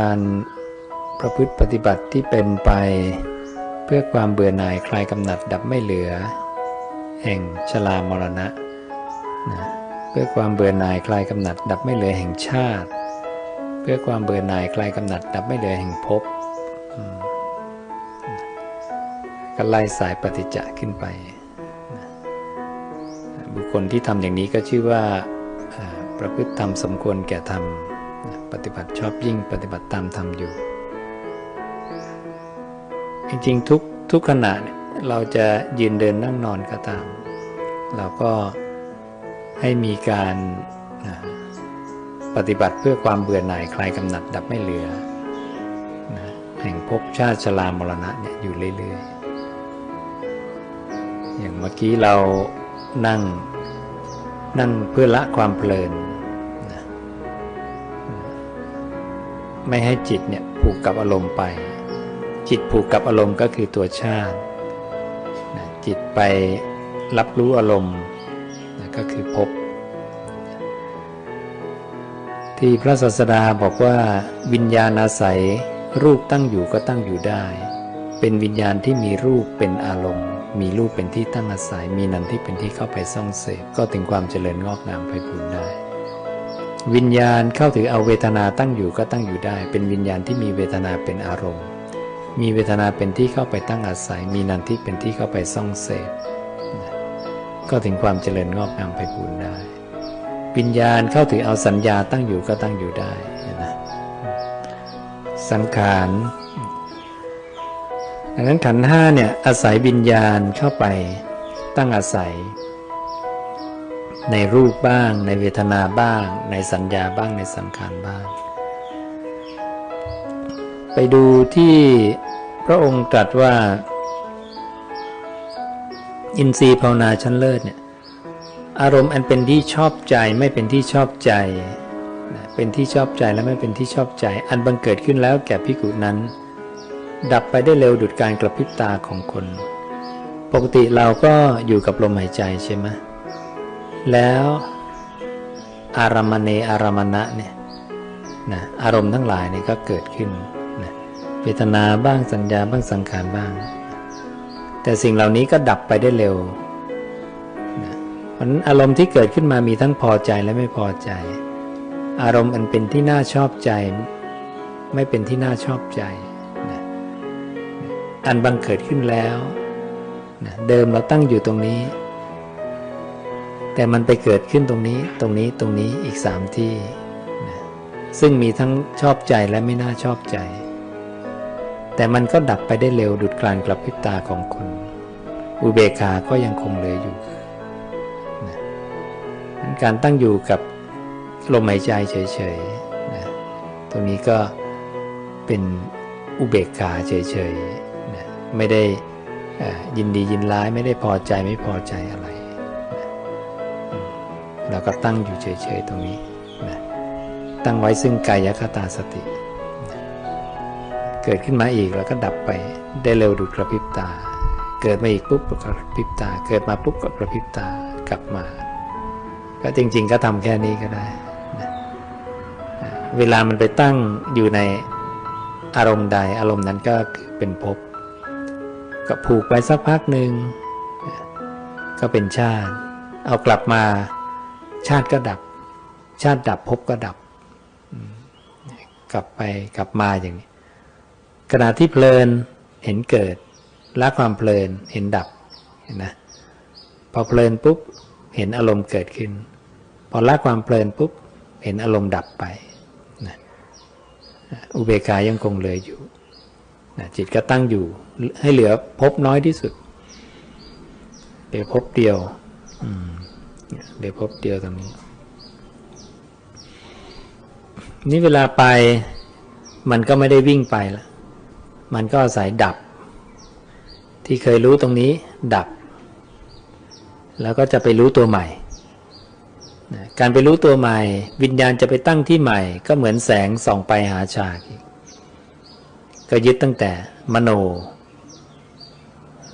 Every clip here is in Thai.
การประพฤติปฏิบัติที่เป็นไป เพื่อความเบื่อหน่ายคลายกำหนัดดับไม่เหลือ แห่งชรามรณะนะเพื่อความเบื่อหน่ายคลายกำหนัดดับไม่เหลือแห่งชาติ เพื่อความเบื่อหน่ายคลายกำหนัดดับไม่เหลือแห่งภพก็ไล่สายปฏิจจะขึ้นไป บุคคลที่ทำอย่างนี้ก็ชื่อว่าประพฤติธรรมสมควรแก่ธรรม ปฏิบัติชอบยิ่งปฏิบัติตามธรรมอยู่ จริงๆทุกทุกขณะเนี่ยเราจะยืนเดินนั่งนอนก็ตาม เราก็ให้มีการปฏิบัติเพื่อความเบื่อหน่ายคลายกำหนัดดับไม่เหลือแห่งภพชาติชรามรณะเนี่ยอยู่เรื่อยๆ อย่างเมื่อกี้เรานั่งนั่งเพื่อละความเพลิน ไม่ให้จิตเนี่ยผูกกับอารมณ์ไป จิตผูกกับอารมณ์ก็คือตัวชาตินะจิตไปรับรู้อารมณ์นะก็คือภพที่พระศาสดาบอกว่าวิญญาณอาศัยรูปตั้งอยู่ก็ตั้งอยู่ได้ เป็นวิญญาณที่มีรูปเป็นอารมณ์ มีรูปเป็นที่ตั้งอาศัย มีนันที่เป็นที่เข้าไปซ่องเสพก็ถึงความเจริญงอกงามไปบูรได้ วิญญาณเข้าถือเอาเวทนาตั้งอยู่ก็ตั้งอยู่ได้ เป็นวิญญาณที่มีเวทนาเป็นอารมณ์ มีเวทนาเป็นที่เข้าไปตั้งอาศัย มีนันทิเป็นที่เข้าไปซ่องเสพก็ถึงความเจริญงอกงามไปบูรได้ วิญญาณเข้าถือเอาสัญญาตั้งอยู่ก็ตั้งอยู่ได้นไหมสังขารดังนั้นขันห้าเนี่ยอาศัยวิญญาณเข้าไปตั้งอาศัย ในรูปบ้าง ในเวทนาบ้าง ในสัญญาบ้างในสังขารบ้าง ไปดูที่พระองค์ตรัสว่า อินทรีย์ภาวนาชั้นเลิศเนี่ยอารมณ์อันเป็นที่ชอบใจไม่เป็นที่ชอบใจเป็นที่ชอบใจและไม่เป็นที่ชอบใจ อันบังเกิดขึ้นแล้วแก่พิกุนั้น ดับไปได้เร็วดุดการกระพริบตาของคน ปกติเราก็อยู่กับลมหายใจใช่ไหม แล้วอารามเนอารมณะเนี่ยนะอารมณ์ทั้งหลายเนี่ยก็เกิดขึ้นนะเวทนาบ้างสัญญาบ้างสังขารบ้าง แต่สิ่งเหล่านี้ก็ดับไปได้เร็วนะเพราะฉะนั้นอารมณ์ที่เกิดขึ้นมามีทั้งพอใจและไม่พอใจ อารมณ์อันเป็นที่น่าชอบใจ ไม่เป็นที่น่าชอบใจนะอันบังเกิดขึ้นแล้วนะเดิมเราตั้งอยู่ตรงนี้ แต่มันไปเกิดขึ้นตรงนี้ตรงนี้ตรงนี้อีกสามที่นะซึ่งมีทั้งชอบใจและไม่น่าชอบใจ แต่มันก็ดับไปได้เร็วดุดกลานกลับพริบตาของคน อุเบกขาก็ยังคงเหลืออยู่นะการตั้งอยู่กับลมหายใจเฉยๆนะตรงนี้ก็เป็นอุเบกขาเฉยๆนะไม่ได้ยินดียินร้ายไม่ได้พอใจไม่พอใจอะไร เราก็ตั้งอยู่เฉยๆตรงนี้นะตั้งไว้ซึ่งกายคตาสตินะเกิดขึ้นมาอีกแล้วก็ดับไปได้เร็วดุดกระพริบตา เกิดมาอีกปุ๊บก็กระพริบตา เกิดมาปุ๊บก็กระพริบตากลับมา ก็จริง ๆ ก็ทำแค่นี้ก็ได้นะเวลามันไปตั้งอยู่ในอารมณ์ใดอารมณ์นั้นก็เป็นภพก็ผูกไปสักพักหนึ่งก็เป็นชาติ เอากลับมา ชาติก็ดับ ชาติดับภพก็ดับ กลับไปกลับมาอย่างนี้ขณะที่เพลินเห็นเกิดละความเพลินเห็นดับเห็นนะพอเพลินปุ๊บเห็นอารมณ์เกิดขึ้น พอละความเพลินปุ๊บเห็นอารมณ์ดับไปนะอุเบกายังคงเหลืออยู่นะจิตก็ตั้งอยู่ให้เหลือพบน้อยที่สุดเหลือพบเดียว อืม เดี๋ยวพบเดียวตรงนี้ นี่เวลาไปมันก็ไม่ได้วิ่งไปละมันก็อาศัยดับ ที่เคยรู้ตรงนี้ดับ แล้วก็จะไปรู้ตัวใหม่การไปรู้ตัวใหม่ วิญญาณจะไปตั้งที่ใหม่ ก็เหมือนแสงส่องไปหาฉากก็ยึดตั้งแต่มโน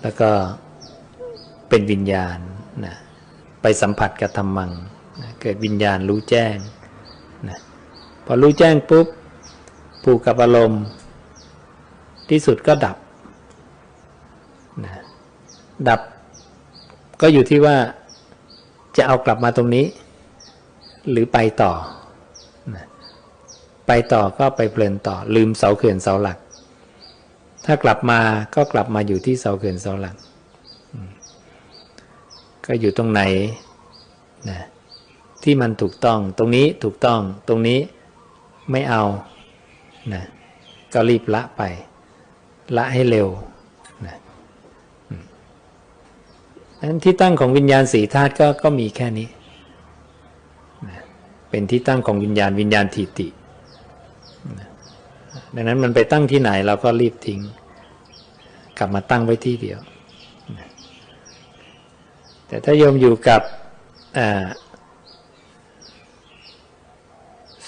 แล้วก็เป็นวิญญาณ ไปสัมผัสกับธรรมังนะเกิดวิญญาณรู้แจ้งนะพอรู้แจ้งปุ๊บผูกกับอารมณ์ ที่สุดก็ดับนะดับก็อยู่ที่ว่าจะเอากลับมาตรงนี้ หรือไปต่อนะไปต่อก็ไปเพลินต่อ ลืมเสาเขื่อนเสาหลัก ถ้ากลับมาก็กลับมาอยู่ที่เสาเขื่อนเสาหลัก ก็อยู่ตรงไหนนะที่มันถูกต้องตรงนี้ถูกต้องตรงนี้ไม่เอานะก็รีบละไป ละให้เร็วนะนั้นที่ตั้งของวิญญาณสีธาตุก็ก็มีแค่นี้นะเป็นที่ตั้งของวิญญาณวิญญาณทิตินะดังนั้นมันไปตั้งที่ไหนเราก็รีบทิ้ง กลับมาตั้งไว้ที่เดียว แต่ถ้าโยมอยู่กับ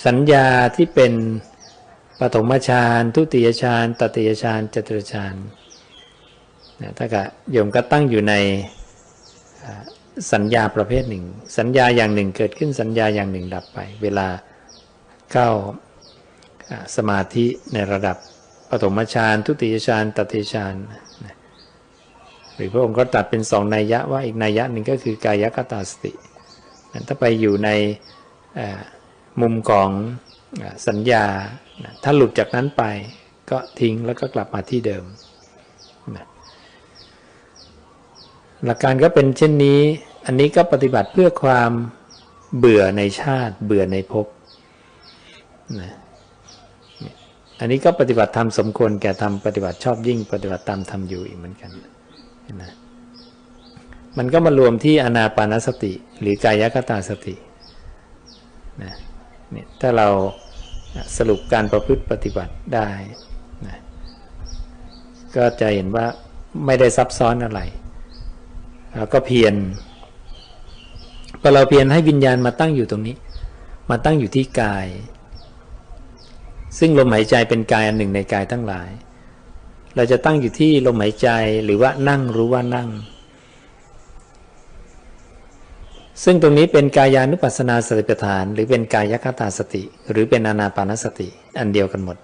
สัญญาที่เป็นปฐมฌานทุติยฌานตติยฌานจตุฌานนะถ้ากับโยมก็ตั้งอยู่ในสัญญาประเภทหนึ่ง สัญญาอย่างหนึ่งเกิดขึ้นสัญญาอย่างหนึ่งดับไป เวลาเข้าสมาธิในระดับปฐมฌานทุติยฌานตติยฌานนะ รือพระองค์ก็ตัดเป็นสองนัยยะว่าอีกนัยยะหนึ่งก็คือกายกตาสตินั้นถ้าไปอยู่ในมุมของสัญญา ถ้าหลุดจากนั้นไปก็ทิ้งแล้วก็กลับมาที่เดิม หลักการก็เป็นเช่นนี้ อันนี้ก็ปฏิบัติเพื่อความเบื่อในชาติ เบื่อในภพนะอันนี้ก็ปฏิบัติธรรมสมควรแก่ธรรมปฏิบัติชอบยิ่งปฏิบัติตามธรรมอยู่อีกเหมือนกัน นะมันก็มารวมที่อนาปานสติ หรือกายคตาสตินะนี่ถ้าเราสรุปการประพฤติปฏิบัติได้นะก็จะเห็นว่าไม่ได้ซับซ้อนอะไรเราก็เพียรพอเราเพียรให้วิญญาณมาตั้งอยู่ตรงนี้ มาตั้งอยู่ที่กาย ซึ่งลมหายใจเป็นกายอันหนึ่งในกายทั้งหลาย เราจะตั้งอยู่ที่ลมหายใจหรือว่านั่งรู้ว่านั่ง ซึ่งตรงนี้เป็นกายานุปัสสนาสติปัฏฐาน หรือเป็นกายคตาสติ หรือเป็นอนาปานสติ อันเดียวกันหมด